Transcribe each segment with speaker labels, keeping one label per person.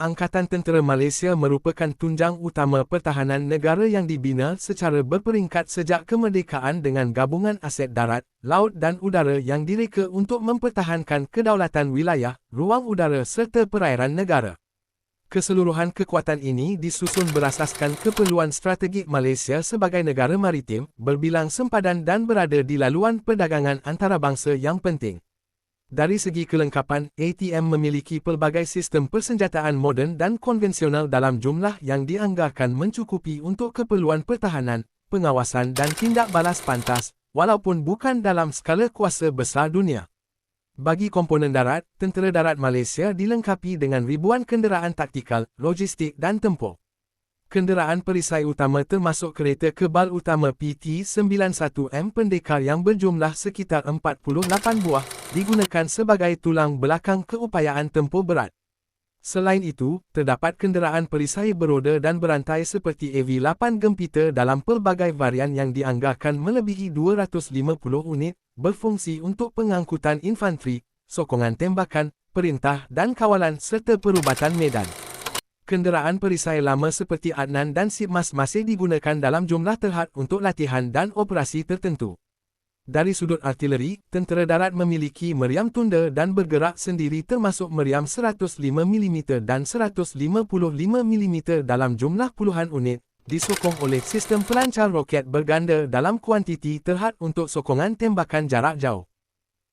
Speaker 1: Angkatan Tentera Malaysia merupakan tunjang utama pertahanan negara yang dibina secara berperingkat sejak kemerdekaan dengan gabungan aset darat, laut dan udara yang direka untuk mempertahankan kedaulatan wilayah, ruang udara serta perairan negara. Keseluruhan kekuatan ini disusun berasaskan keperluan strategik Malaysia sebagai negara maritim, berbilang sempadan dan berada di laluan perdagangan antarabangsa yang penting. Dari segi kelengkapan, ATM memiliki pelbagai sistem persenjataan moden dan konvensional dalam jumlah yang dianggarkan mencukupi untuk keperluan pertahanan, pengawasan dan tindak balas pantas, walaupun bukan dalam skala kuasa besar dunia. Bagi komponen darat, Tentera Darat Malaysia dilengkapi dengan ribuan kenderaan taktikal, logistik dan tempur. Kenderaan perisai utama termasuk kereta kebal utama PT-91M pendekar yang berjumlah sekitar 48 buah, digunakan sebagai tulang belakang keupayaan tempur berat. Selain itu, terdapat kenderaan perisai beroda dan berantai seperti AV-8 Gempita dalam pelbagai varian yang dianggarkan melebihi 250 unit, berfungsi untuk pengangkutan infanteri, sokongan tembakan, perintah dan kawalan serta perubatan medan. Kenderaan perisai lama seperti Adnan dan Sipmas masih digunakan dalam jumlah terhad untuk latihan dan operasi tertentu. Dari sudut artileri, tentera darat memiliki meriam tunda dan bergerak sendiri termasuk meriam 105mm dan 155mm dalam jumlah puluhan unit, disokong oleh sistem pelancar roket berganda dalam kuantiti terhad untuk sokongan tembakan jarak jauh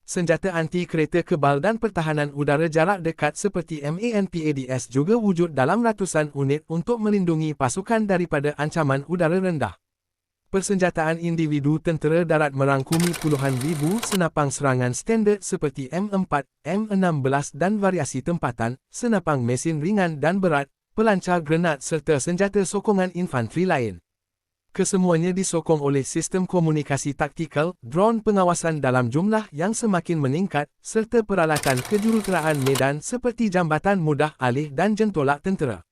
Speaker 1: senjata anti kereta kebal dan pertahanan udara jarak dekat seperti MANPADS juga wujud dalam ratusan unit untuk melindungi pasukan daripada ancaman udara rendah. Persenjataan individu tentera darat merangkumi puluhan ribu senapang serangan standard seperti M4, M16 dan variasi tempatan, senapang mesin ringan dan berat, pelancar grenat serta senjata sokongan infanteri lain. Kesemuanya disokong oleh sistem komunikasi taktikal, drone pengawasan dalam jumlah yang semakin meningkat, serta peralatan kejuruteraan medan seperti jambatan mudah alih dan jentolak tentera.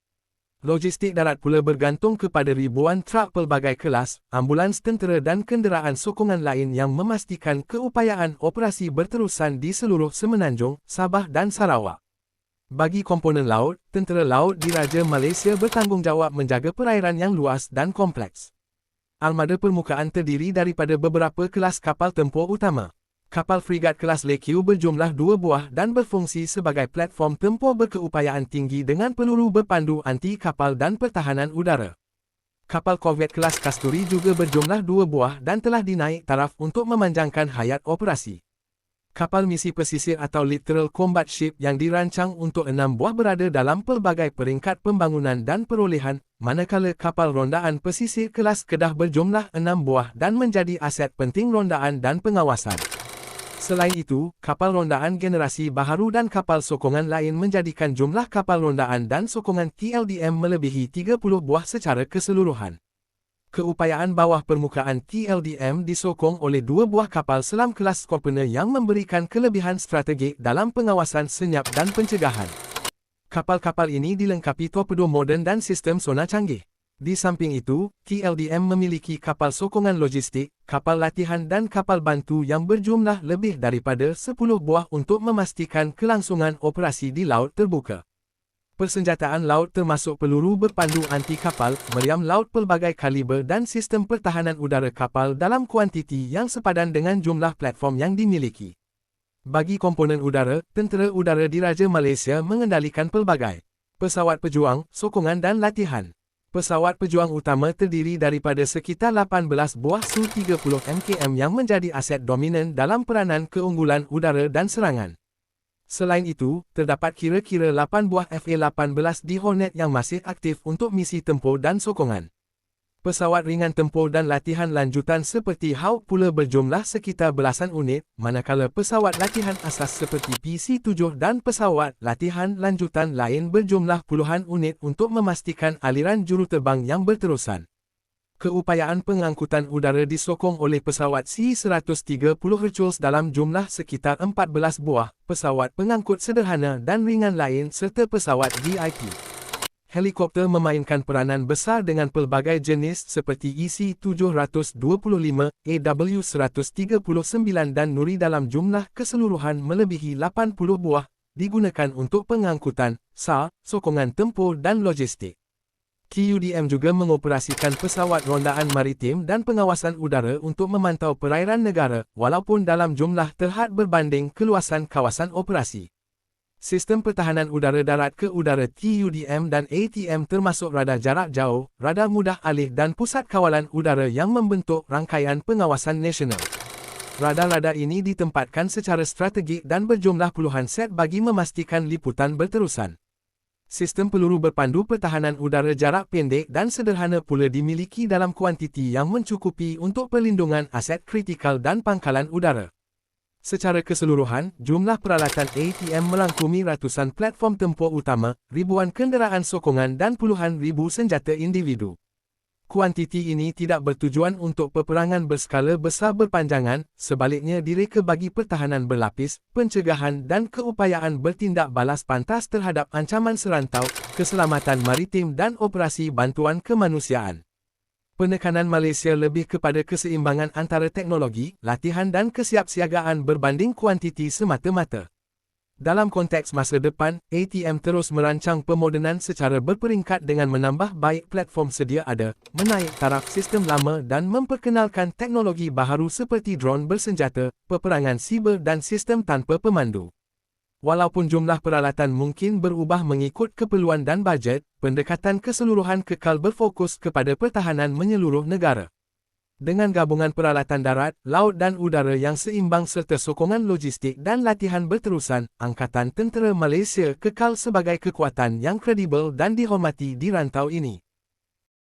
Speaker 1: Logistik darat pula bergantung kepada ribuan trak pelbagai kelas, ambulans tentera dan kenderaan sokongan lain yang memastikan keupayaan operasi berterusan di seluruh Semenanjung, Sabah dan Sarawak. Bagi komponen laut, tentera laut diraja Malaysia bertanggungjawab menjaga perairan yang luas dan kompleks. Armada permukaan terdiri daripada beberapa kelas kapal tempur utama. Kapal frigat kelas Lekiu berjumlah dua buah dan berfungsi sebagai platform tempur berkeupayaan tinggi dengan peluru berpandu anti kapal dan pertahanan udara. Kapal korvet kelas Kasturi juga berjumlah dua buah dan telah dinaik taraf untuk memanjangkan hayat operasi. Kapal misi pesisir atau Literal Combat Ship yang dirancang untuk enam buah berada dalam pelbagai peringkat pembangunan dan perolehan, manakala kapal rondaan pesisir kelas Kedah berjumlah enam buah dan menjadi aset penting rondaan dan pengawasan. Selain itu, kapal rondaan generasi baharu dan kapal sokongan lain menjadikan jumlah kapal rondaan dan sokongan TLDM melebihi 30 buah secara keseluruhan. Keupayaan bawah permukaan TLDM disokong oleh dua buah kapal selam kelas Scorpioner yang memberikan kelebihan strategik dalam pengawasan senyap dan pencegahan. Kapal-kapal ini dilengkapi torpedo moden dan sistem sonar canggih. Di samping itu, TLDM memiliki kapal sokongan logistik, kapal latihan dan kapal bantu yang berjumlah lebih daripada 10 buah untuk memastikan kelangsungan operasi di laut terbuka. Persenjataan laut termasuk peluru berpandu anti kapal, meriam laut pelbagai kaliber dan sistem pertahanan udara kapal dalam kuantiti yang sepadan dengan jumlah platform yang dimiliki. Bagi komponen udara, Tentera Udara Diraja Malaysia mengendalikan pelbagai pesawat pejuang, sokongan dan latihan. Pesawat pejuang utama terdiri daripada sekitar 18 buah Su-30 MKM yang menjadi aset dominan dalam peranan keunggulan udara dan serangan. Selain itu, terdapat kira-kira 8 buah FA-18 di Hornet yang masih aktif untuk misi tempur dan sokongan. Pesawat ringan tempur dan latihan lanjutan seperti Hawk pula berjumlah sekitar belasan unit, manakala pesawat latihan asas seperti PC-7 dan pesawat latihan lanjutan lain berjumlah puluhan unit untuk memastikan aliran juruterbang yang berterusan. Keupayaan pengangkutan udara disokong oleh pesawat C-130 Hercules dalam jumlah sekitar 14 buah, pesawat pengangkut sederhana dan ringan lain serta pesawat VIP. Helikopter memainkan peranan besar dengan pelbagai jenis seperti EC-725, AW-139 dan Nuri dalam jumlah keseluruhan melebihi 80 buah, digunakan untuk pengangkutan, SAR, sokongan tempur dan logistik. QUDM juga mengoperasikan pesawat rondaan maritim dan pengawasan udara untuk memantau perairan negara, walaupun dalam jumlah terhad berbanding keluasan kawasan operasi. Sistem pertahanan udara darat ke udara TUDM dan ATM termasuk radar jarak jauh, radar mudah alih dan pusat kawalan udara yang membentuk rangkaian pengawasan nasional. Radar-radar ini ditempatkan secara strategik dan berjumlah puluhan set bagi memastikan liputan berterusan. Sistem peluru berpandu pertahanan udara jarak pendek dan sederhana pula dimiliki dalam kuantiti yang mencukupi untuk perlindungan aset kritikal dan pangkalan udara. Secara keseluruhan, jumlah peralatan ATM melangkumi ratusan platform tempur utama, ribuan kenderaan sokongan dan puluhan ribu senjata individu. Kuantiti ini tidak bertujuan untuk peperangan berskala besar berpanjangan, sebaliknya direka bagi pertahanan berlapis, pencegahan dan keupayaan bertindak balas pantas terhadap ancaman serantau, keselamatan maritim dan operasi bantuan kemanusiaan. Penekanan Malaysia lebih kepada keseimbangan antara teknologi, latihan dan kesiapsiagaan berbanding kuantiti semata-mata. Dalam konteks masa depan, ATM terus merancang pemodenan secara berperingkat dengan menambah baik platform sedia ada, menaik taraf sistem lama dan memperkenalkan teknologi baharu seperti drone bersenjata, peperangan siber dan sistem tanpa pemandu. Walaupun jumlah peralatan mungkin berubah mengikut keperluan dan bajet, pendekatan keseluruhan kekal berfokus kepada pertahanan menyeluruh negara. Dengan gabungan peralatan darat, laut dan udara yang seimbang serta sokongan logistik dan latihan berterusan, Angkatan Tentera Malaysia kekal sebagai kekuatan yang kredibel dan dihormati di rantau ini.